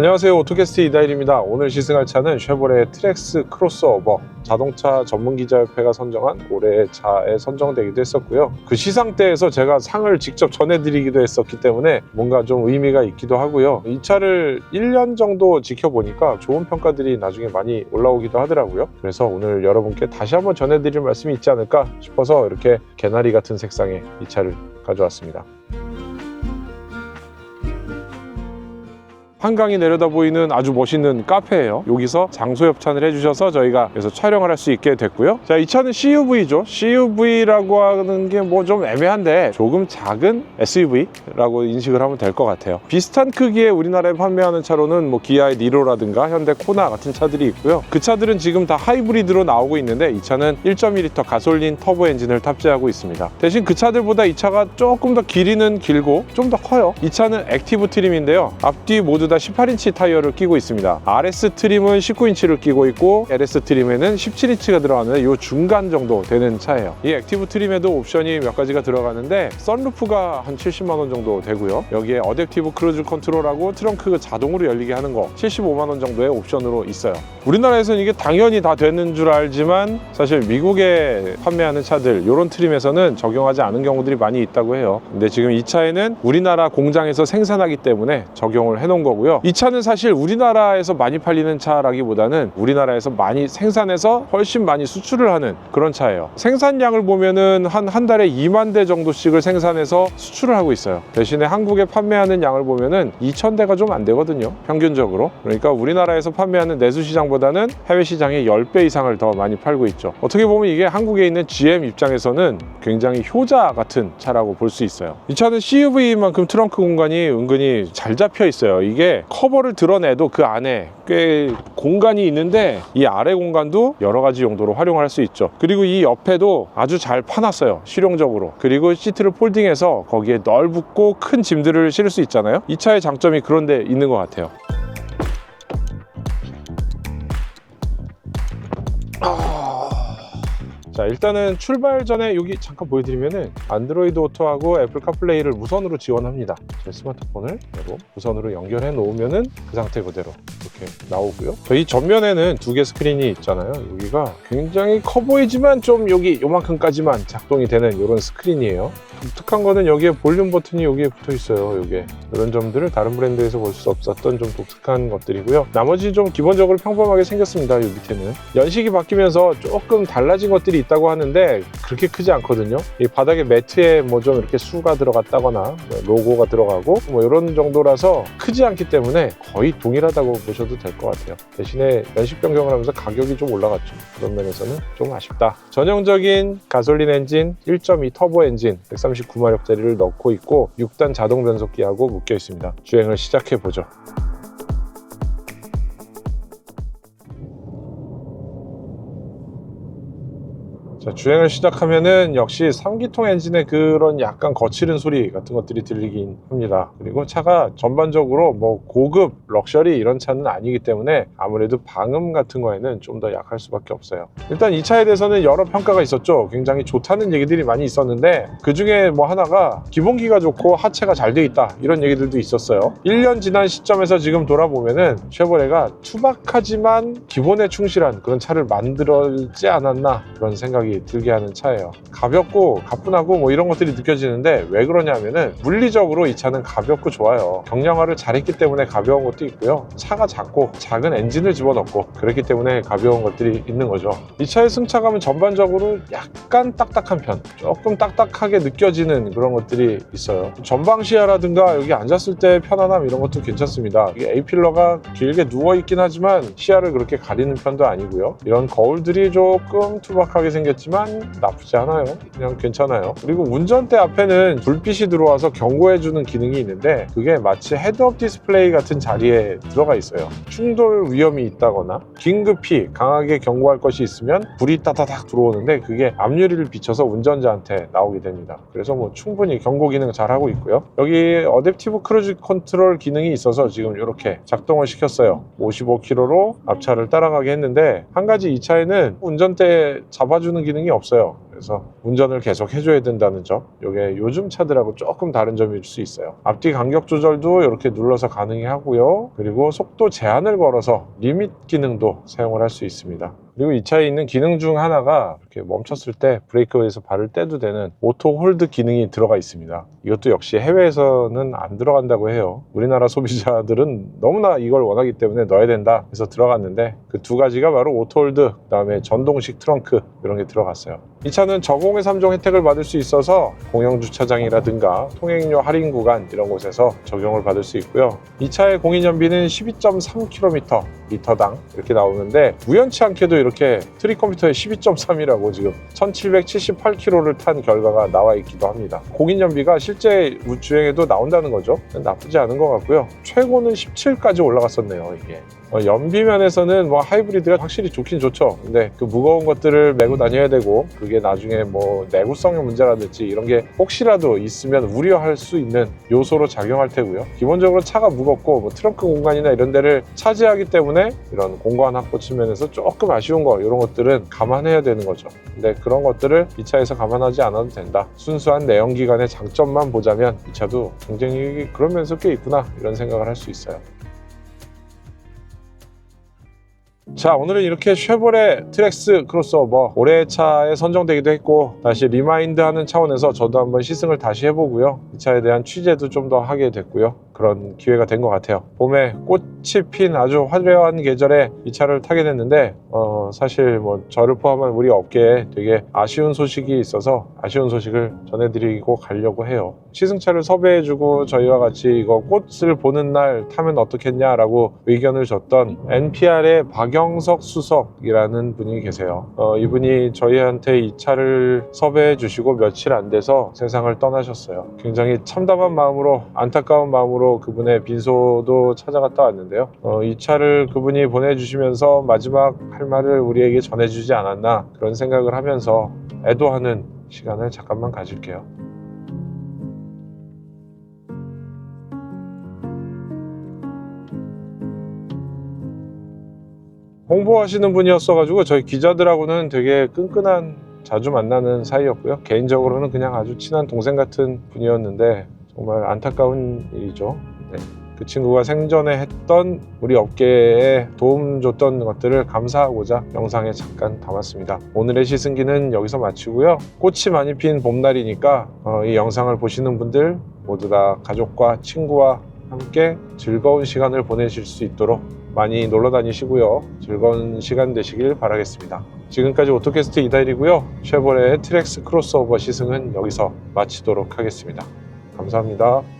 안녕하세요. 오토캐스트 이다일입니다. 오늘 시승할 차는 쉐보레 트렉스 크로스오버. 자동차 전문기자협회가 선정한 올해의 차에 선정되기도 했었고요. 그 시상대에서 제가 상을 직접 전해드리기도 했었기 때문에 뭔가 좀 의미가 있기도 하고요. 이 차를 1년 정도 지켜보니까 좋은 평가들이 나중에 많이 올라오기도 하더라고요. 그래서 오늘 여러분께 다시 한번 전해드릴 말씀이 있지 않을까 싶어서 이렇게 개나리 같은 색상의 이 차를 가져왔습니다 한강이 내려다 보이는 아주 멋있는 카페예요. 여기서 장소 협찬을 해주셔서 저희가 그래서 촬영을 할 수 있게 됐고요. 자, 이 차는 CUV죠. CUV라고 하는 게 뭐 좀 애매한데 조금 작은 SUV라고 인식을 하면 될 것 같아요. 비슷한 크기의 우리나라에 판매하는 차로는 뭐 기아의 니로라든가 현대 코나 같은 차들이 있고요. 그 차들은 지금 다 하이브리드로 나오고 있는데 이 차는 1.2L 가솔린 터보 엔진을 탑재하고 있습니다. 대신 그 차들보다 이 차가 조금 더 길이는 길고 좀 더 커요. 이 차는 액티브 트림인데요. 앞뒤 모두 다 18인치 타이어를 끼고 있습니다. RS 트림은 19인치를 끼고 있고 LS 트림에는 17인치가 들어가는데 이 중간 정도 되는 차예요. 이 액티브 트림에도 옵션이 몇 가지가 들어가는데 썬루프가 한 70만 원 정도 되고요. 여기에 어댑티브 크루즈 컨트롤하고 트렁크 자동으로 열리게 하는 거 75만 원 정도의 옵션으로 있어요. 우리나라에서는 이게 당연히 다 되는 줄 알지만 사실 미국에 판매하는 차들 이런 트림에서는 적용하지 않은 경우들이 많이 있다고 해요. 근데 지금 이 차에는 우리나라 공장에서 생산하기 때문에 적용을 해놓은 거고 요. 이 차는 사실 우리나라에서 많이 팔리는 차라기보다는 우리나라에서 많이 생산해서 훨씬 많이 수출을 하는 그런 차예요. 생산량을 보면은 한 한 달에 2만 대 정도씩을 생산해서 수출을 하고 있어요. 대신에 한국에 판매하는 양을 보면은 2천 대가 좀 안 되거든요. 평균적으로. 그러니까 우리나라에서 판매하는 내수 시장보다는 해외 시장의 10배 이상을 더 많이 팔고 있죠. 어떻게 보면 이게 한국에 있는 GM 입장에서는 굉장히 효자 같은 차라고 볼 수 있어요. 이 차는 CUV만큼 트렁크 공간이 은근히 잘 잡혀 있어요. 이게 커버를 드러내도 그 안에 꽤 공간이 있는데 이 아래 공간도 여러 가지 용도로 활용할 수 있죠. 그리고 이 옆에도 아주 잘 파놨어요. 실용적으로. 그리고 시트를 폴딩해서 거기에 넓고 큰 짐들을 실을 수 있잖아요. 이 차의 장점이 그런 데 있는 것 같아요. 자 일단은 출발 전에 여기 잠깐 보여드리면은 안드로이드 오토하고 애플 카플레이를 무선으로 지원합니다. 제 스마트폰을 무선으로 연결해 놓으면은 그 상태 그대로 이렇게 나오고요. 저희 전면에는 두 개 스크린이 있잖아요. 여기가 굉장히 커 보이지만 좀 여기 요만큼까지만 작동이 되는 이런 스크린이에요. 독특한 거는 여기에 볼륨 버튼이 여기에 붙어 있어요 여기에 이런 점들을 다른 브랜드에서 볼 수 없었던 좀 독특한 것들이고요. 나머지 좀 기본적으로 평범하게 생겼습니다 이 밑에는. 연식이 바뀌면서 조금 달라진 것들이 있다고 하는데 그렇게 크지 않거든요. 이 바닥에 매트에 뭐 좀 이렇게 수가 들어갔다거나 뭐 로고가 들어가고 뭐 이런 정도라서 크지 않기 때문에 거의 동일하다고 보셔도 될 것 같아요. 대신에 연식 변경을 하면서 가격이 좀 올라갔죠. 그런 면에서는 좀 아쉽다. 전형적인 가솔린 엔진 1.2 터보 엔진 139마력짜리를 넣고 있고 6단 자동 변속기하고 묶여 있습니다. 주행을 시작해 보죠 자, 주행을 시작하면은 역시 3기통 엔진의 그런 약간 거칠은 소리 같은 것들이 들리긴 합니다. 그리고 차가 전반적으로 뭐 고급, 럭셔리 이런 차는 아니기 때문에 아무래도 방음 같은 거에는 좀 더 약할 수밖에 없어요. 일단 이 차에 대해서는 여러 평가가 있었죠. 굉장히 좋다는 얘기들이 많이 있었는데 그 중에 뭐 하나가 기본기가 좋고 하체가 잘 돼 있다 이런 얘기들도 있었어요. 1년 지난 시점에서 지금 돌아보면은 쉐보레가 투박하지만 기본에 충실한 그런 차를 만들었지 않았나 그런 생각이 들게 하는 차예요. 가볍고 가뿐하고 뭐 이런 것들이 느껴지는데 왜 그러냐면은 물리적으로 이 차는 가볍고 좋아요. 경량화를 잘했기 때문에 가벼운 것도 있고요. 차가 작고 작은 엔진을 집어넣고 그렇기 때문에 가벼운 것들이 있는 거죠. 이 차의 승차감은 전반적으로 약간 딱딱한 편, 조금 딱딱하게 느껴지는 그런 것들이 있어요. 전방 시야라든가 여기 앉았을 때 편안함 이런 것도 괜찮습니다. 이게 A 필러가 길게 누워 있긴 하지만 시야를 그렇게 가리는 편도 아니고요. 이런 거울들이 조금 투박하게 생겼지만 나쁘지 않아요. 그냥 괜찮아요. 그리고 운전대 앞에는 불빛이 들어와서 경고해주는 기능이 있는데 그게 마치 헤드업 디스플레이 같은 자리에 들어가 있어요. 충돌 위험이 있다거나 긴급히 강하게 경고할 것이 있으면 불이 따다닥 들어오는데 그게 앞유리를 비춰서 운전자한테 나오게 됩니다. 그래서 뭐 충분히 경고 기능 잘 하고 있고요. 여기 어댑티브 크루즈 컨트롤 기능이 있어서 지금 이렇게 작동을 시켰어요. 55km로 앞차를 따라가게 했는데 한 가지 이 차에는 운전대 잡아주는 기능이 없어요. 그래서 운전을 계속 해줘야 된다는 점 이게 요즘 차들하고 조금 다른 점일 수 있어요. 앞뒤 간격 조절도 이렇게 눌러서 가능히 하고요. 그리고 속도 제한을 걸어서 리밋 기능도 사용을 할 수 있습니다 그리고 이 차에 있는 기능 중 하나가 이렇게 멈췄을 때 브레이크에서 발을 떼도 되는 오토 홀드 기능이 들어가 있습니다. 이것도 역시 해외에서는 안 들어간다고 해요. 우리나라 소비자들은 너무나 이걸 원하기 때문에 넣어야 된다 해서 들어갔는데 그 두 가지가 바로 오토 홀드, 그다음에 전동식 트렁크 이런 게 들어갔어요. 이 차는 저공해 3종 혜택을 받을 수 있어서 공영 주차장이라든가 통행료 할인 구간 이런 곳에서 적용을 받을 수 있고요. 이 차의 공인 연비는 12.3km 리터당 이렇게 나오는데 우연치 않게도 이렇게 트리 컴퓨터에 12.3이라고 지금 1778km를 탄 결과가 나와 있기도 합니다. 공인 연비가 실제 주행에도 나온다는 거죠. 나쁘지 않은 것 같고요. 최고는 17까지 올라갔었네요, 이게. 어, 연비 면에서는 뭐 하이브리드가 확실히 좋긴 좋죠. 근데 그 무거운 것들을 메고 다녀야 되고 그게 나중에 뭐 내구성의 문제라든지 이런 게 혹시라도 있으면 우려할 수 있는 요소로 작용할 테고요. 기본적으로 차가 무겁고 뭐 트렁크 공간이나 이런 데를 차지하기 때문에 이런 공간 확보 측면에서 조금 아쉬운 거 이런 것들은 감안해야 되는 거죠. 근데 그런 것들을 이 차에서 감안하지 않아도 된다. 순수한 내연기관의 장점만 보자면 이 차도 경쟁력이 그런 면에서 꽤 있구나 이런 생각을 할 수 있어요. 자 오늘은 이렇게 쉐보레 트렉스 크로스오버 올해의 차에 선정되기도 했고 다시 리마인드하는 차원에서 저도 한번 시승을 다시 해보고요. 이 차에 대한 취재도 좀 더 하게 됐고요 그런 기회가 된 것 같아요 봄에 꽃이 핀 아주 화려한 계절에 이 차를 타게 됐는데 어, 사실 뭐 저를 포함한 우리 업계에 되게 아쉬운 소식이 있어서 아쉬운 소식을 전해드리고 가려고 해요 시승차를 섭외해주고 저희와 같이 이거 꽃을 보는 날 타면 어떻겠냐 라고 의견을 줬던 NPR의 박영석 수석이라는 분이 계세요. 어, 이분이 저희한테 이 차를 섭외해 주시고 며칠 안 돼서 세상을 떠나셨어요. 굉장히 참담한 마음으로 안타까운 마음으 로 그분의 빈소도 찾아갔다 왔는데요. 어, 이 차를 그분이 보내주시면서 마지막 할 말을 우리에게 전해주지 않았나 그런 생각을 하면서 애도하는 시간을 잠깐만 가질게요. 홍보하시는 분이었어가지고 저희 기자들하고는 되게 끈끈한 자주 만나는 사이였고요. 개인적으로는 그냥 아주 친한 동생 같은 분이었는데 정말 안타까운 일이죠. 네. 그 친구가 생전에 했던 우리 업계에 도움 줬던 것들을 감사하고자 영상에 잠깐 담았습니다. 오늘의 시승기는 여기서 마치고요. 꽃이 많이 핀 봄날이니까 어, 이 영상을 보시는 분들 모두 다 가족과 친구와 함께 즐거운 시간을 보내실 수 있도록 많이 놀러 다니시고요. 즐거운 시간 되시길 바라겠습니다. 지금까지 오토캐스트 이다일이고요. 쉐보레의 트렉스 크로스오버 시승은 여기서 마치도록 하겠습니다. 감사합니다.